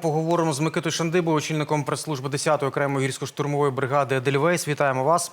Поговоримо з Микитою Шандибою, очільником прес-служби 10-ї окремої гірсько-штурмової бригади Дельвейс. Вітаємо вас.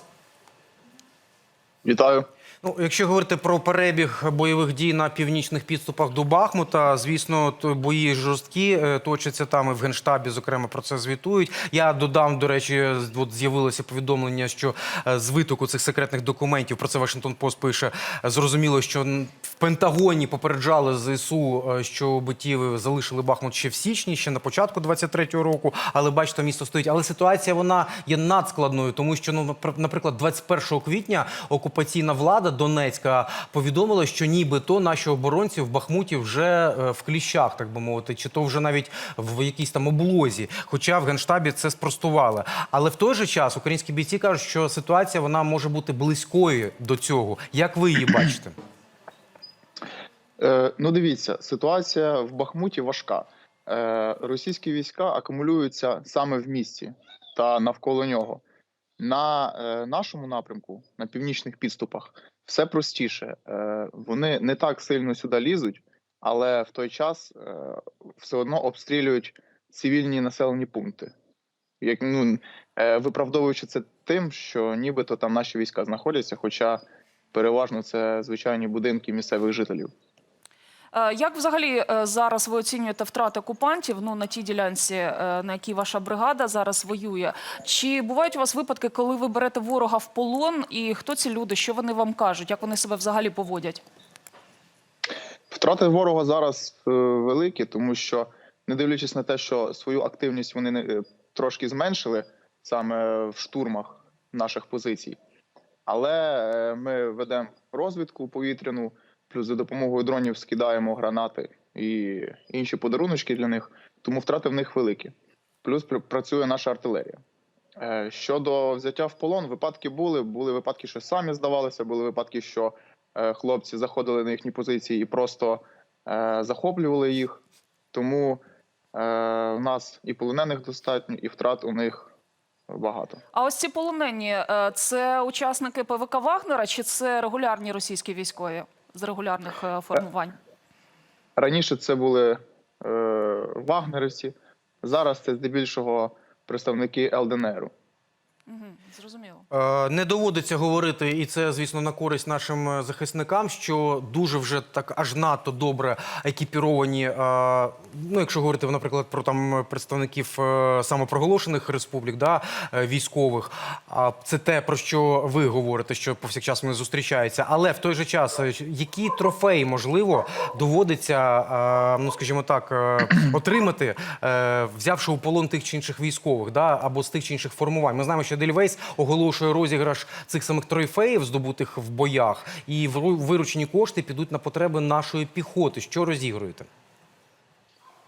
Вітаю. Ну, якщо говорити про перебіг бойових дій на північних підступах до Бахмута, звісно, бої жорсткі е, точаться там і в генштабі. Зокрема, про це звітують. Я додам, до речі, от з'явилося повідомлення, що е, з витоку цих секретних документів про це Вашингтон Пост пише. е, Зрозуміло, що Пентагоні попереджали ЗСУ, е, що битіви залишили Бахмут ще в січні, ще на початку 23-го року. Але бачите, місто стоїть. Але ситуація вона є надскладною, тому що ну напр- наприклад, 21 квітня окупаційна влада Донецька повідомила, що нібито наші оборонці в Бахмуті вже е, в кліщах, так би мовити, чи то вже навіть в якійсь там облозі. Хоча в генштабі це спростували. Але в той же час українські бійці кажуть, що ситуація вона може бути близькою до цього. Як ви її бачите? Е, ну, дивіться, ситуація в Бахмуті важка. Е, російські війська акумулюються саме в місті та навколо нього. На е, нашому напрямку, на північних підступах, все простіше. Вони не так сильно сюди лізуть, але в той час все одно обстрілюють цивільні населені пункти. Як, ну, виправдовуючи це тим, що нібито там наші війська знаходяться, хоча переважно це звичайні будинки місцевих жителів. Е, Як взагалі е, зараз ви оцінюєте втрати окупантів ну, на тій ділянці, е, на якій ваша бригада зараз воює? Чи бувають у вас випадки, коли ви берете ворога в полон, і хто ці люди, що вони вам кажуть, як вони себе взагалі поводять? Втрати ворога зараз великі, тому що, не дивлячись на те, що свою активність вони трошки зменшили саме в штурмах наших позицій, але ми ведемо розвідку повітряну, плюс за допомогою дронів скидаємо гранати і інші подаруночки для них, тому втрати в них великі. Плюс пр- працює наша артилерія. Е, Щодо взяття в полон, випадки були. Були випадки, що самі здавалися, були випадки, що е, хлопці заходили на їхні позиції і просто е, захоплювали їх. Тому в нас і полонених достатньо, і втрат у них багато. А ось ці полонені це учасники ПВК Вагнера, чи це регулярні російські військові з регулярних е, формувань? Раніше це були е, вагнерівці, зараз це здебільшого представники ЛДНРу. Зрозуміло. Е, Не доводиться говорити, і це, звісно, на користь нашим е, захисникам, що дуже вже так аж надто добре екіпіровані. е, Ну, якщо говорити, наприклад, про там представників самопроголошених республік, да, військових. Це те, про що ви говорите, що повсякчас вони зустрічаються. Але в той же час, які трофеї можливо доводиться, ну скажімо так, отримати, взявши у полон тих чи інших військових, да, або з тих чи інших формувань. Ми знаємо, що Дельвейс оголошує розіграш цих самих трофеїв, здобутих в боях, і виручені кошти підуть на потреби нашої піхоти. Що розігруєте?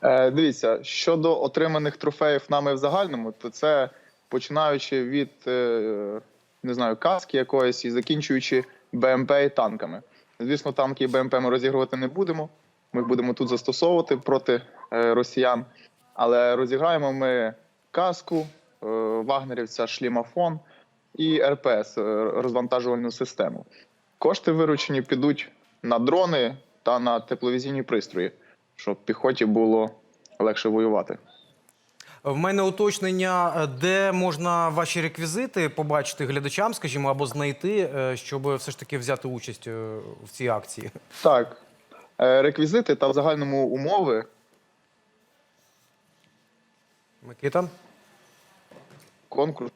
Е, дивіться, щодо отриманих трофеїв нами в загальному, то це починаючи від е, не знаю, каски якоїсь і закінчуючи БМП і танками. Звісно, танки і БМП ми розігрувати не будемо. Ми будемо тут застосовувати проти е, росіян. Але розіграємо ми каску, вагнерівця, шлімафон і РПС е, розвантажувальну систему. Кошти виручені підуть на дрони та на тепловізійні пристрої, щоб піхоті було легше воювати. В мене уточнення, е, де можна ваші реквізити побачити глядачам, скажімо, або знайти, е, щоб все ж таки взяти участь в цій акції. Так, реквізити та в загальному умови Микита? Конкурс.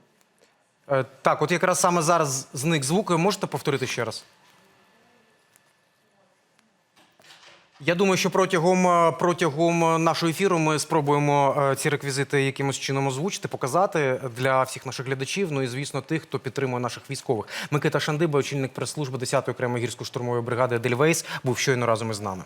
Е, Так, от якраз саме зараз зник звук. Можете повторити ще раз? Я думаю, що протягом, е, протягом нашого ефіру ми спробуємо е, ці реквізити якимось чином озвучити, показати для всіх наших глядачів. Ну і звісно, тих, хто підтримує наших військових. Микита Шандиба, очільник прес-служби 10-ї окремої гірсько-штурмової бригади Дельвейс, був щойно разом із нами.